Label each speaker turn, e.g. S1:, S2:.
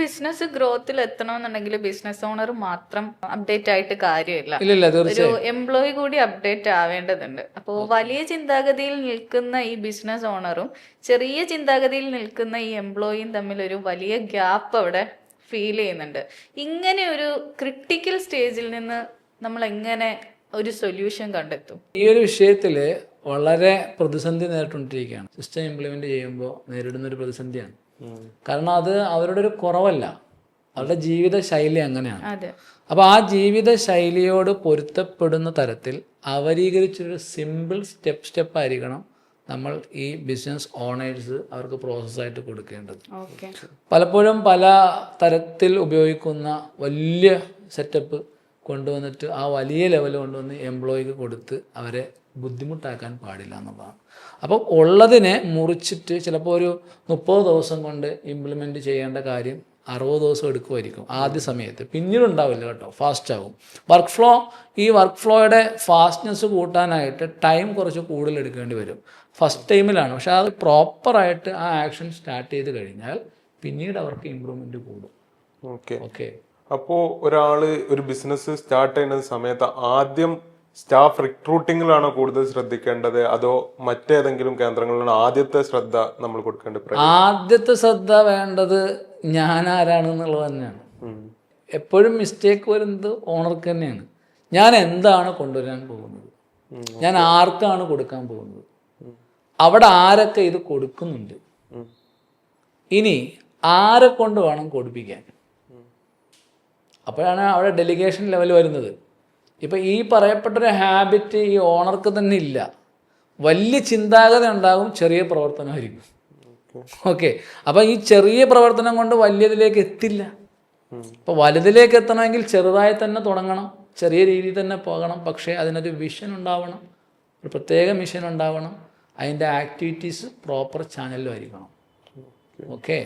S1: Business ഗ്രോത്തിൽ എത്തണമെന്നുണ്ടെങ്കിൽ business owner മാത്രം അപ്ഡേറ്റ് ആയിട്ട് കാര്യമില്ല. ഒരു എംപ്ലോയി കൂടി അപ്ഡേറ്റ് ആവേണ്ടതുണ്ട്. അപ്പോൾ വലിയ ചിന്താഗതിയിൽ നിൽക്കുന്ന ഈ ബിസിനസ് ഓണറും ചെറിയ ചിന്താഗതിയിൽ നിൽക്കുന്ന ഈ എംപ്ലോയിയും തമ്മിൽ ഒരു വലിയ ഗ്യാപ്പ് അവിടെ ഫീൽ ചെയ്യുന്നുണ്ട്. ഇങ്ങനെ ഒരു ക്രിട്ടിക്കൽ സ്റ്റേജിൽ നിന്ന് നമ്മൾ എങ്ങനെ ഒരു സൊല്യൂഷൻ കണ്ടെത്തും?
S2: ഈ ഒരു വിഷയത്തിൽ വളരെ പ്രതിസന്ധി നേരിട്ടുകൊണ്ടിരിക്കുകയാണ്. സിസ്റ്റം ഇംപ്ലിമെന്റ് ചെയ്യുമ്പോൾ നേരിടുന്ന ഒരു പ്രതിസന്ധിയാണ്. കാരണം അത് അവരുടെ ഒരു കുറവല്ല. അവരുടെ ജീവിത ശൈലി അങ്ങനെയാണ് അപ്പോൾ ആ ജീവിത ശൈലിയോട് പൊരുത്തപ്പെടുന്ന തരത്തിൽ അവരീകരിച്ചൊരു സിമ്പിൾ സ്റ്റെപ്പ് സ്റ്റെപ്പ് ആയിരിക്കണം നമ്മൾ ഈ ബിസിനസ് ഓണേഴ്സ് അവർക്ക് പ്രോസസ്സായിട്ട് കൊടുക്കേണ്ടത്. പലപ്പോഴും പല തരത്തിൽ ഉപയോഗിക്കുന്ന വലിയ സെറ്റപ്പ് കൊണ്ടുവന്നിട്ട് ആ വലിയ ലെവൽ കൊണ്ടുവന്ന് എംപ്ലോയിക്ക് കൊടുത്ത് അവരെ ബുദ്ധിമുട്ടാക്കാൻ പാടില്ല എന്നുള്ളതാണ്. അപ്പം ഉള്ളതിനെ മുറിച്ചിട്ട് ചിലപ്പോൾ ഒരു മുപ്പത് ദിവസം കൊണ്ട് ഇംപ്ലിമെന്റ് ചെയ്യേണ്ട കാര്യം അറുപത് ദിവസം എടുക്കുമായിരിക്കും ആദ്യ സമയത്ത്. പിന്നീട് ഉണ്ടാവില്ല കേട്ടോ ഫാസ്റ്റ് ആകും വർക്ക് ഫ്ലോ ഈ വർക്ക് ഫ്ലോയുടെ ഫാസ്റ്റ്നെസ് കൂട്ടാനായിട്ട് ടൈം കുറച്ച് കൂടുതൽ എടുക്കേണ്ടി വരും. ഫസ്റ്റ് ടൈമിലാണ് പക്ഷെ അത് പ്രോപ്പറായിട്ട് ആ ആക്ഷൻ സ്റ്റാർട്ട് ചെയ്ത് കഴിഞ്ഞാൽ പിന്നീട് അവർക്ക് ഇമ്പ്രൂവ്മെന്റ് കൂടും.
S3: ഓക്കെ
S2: ഓക്കെ
S3: അപ്പോൾ ഒരാൾ ഒരു ബിസിനസ് സ്റ്റാർട്ട് ചെയ്യുന്ന സമയത്ത് ആദ്യം സ്റ്റാഫ് റിക്രൂട്ടിങ്ങിലാണോ കൂടുതൽ ശ്രദ്ധിക്കേണ്ടത്? അതോ മറ്റേതെങ്കിലും കേന്ദ്രങ്ങളിലാണ് ആദ്യത്തെ ശ്രദ്ധ നമ്മൾ കൊടുക്കേണ്ടത്?
S2: ആദ്യത്തെ ശ്രദ്ധ വേണ്ടത് ഞാൻ ആരാണെന്നുള്ളത് തന്നെയാണ് എപ്പോഴും മിസ്റ്റേക്ക് വരുന്നത് ഓണർക്ക് തന്നെയാണ്. ഞാൻ എന്താണ് കൊണ്ടുവരാൻ പോകുന്നത്? ഞാൻ ആർക്കാണ് കൊടുക്കാൻ പോകുന്നത്? അവിടെ ആരൊക്കെ ഇത് കൊടുക്കുന്നുണ്ട്? ഇനി ആരെ കൊണ്ട് വേണം കൊടുപ്പിക്കാൻ? അപ്പോഴാണ് അവിടെ ഡെലിഗേഷൻ ലെവൽ വരുന്നത്. ഇപ്പം ഈ പറയപ്പെട്ടൊരു ഹാബിറ്റ് ഈ ഓണർക്ക് തന്നെ ഇല്ല. വലിയ ചിന്താഗതി ഉണ്ടാകും ചെറിയ പ്രവർത്തനമായിരിക്കും ഓക്കെ അപ്പം ഈ ചെറിയ പ്രവർത്തനം കൊണ്ട് വലിയതിലേക്ക് എത്തില്ല. അപ്പോൾ വലുതിലേക്ക് എത്തണമെങ്കിൽ ചെറുതായി തന്നെ തുടങ്ങണം ചെറിയ രീതിയിൽ തന്നെ പോകണം. പക്ഷേ അതിനൊരു വിഷൻ ഉണ്ടാവണം ഒരു പ്രത്യേക മിഷൻ ഉണ്ടാവണം. അതിന്റെ ആക്ടിവിറ്റീസ് പ്രോപ്പർ ചാനലിലും ആയിരിക്കണം ഓക്കെ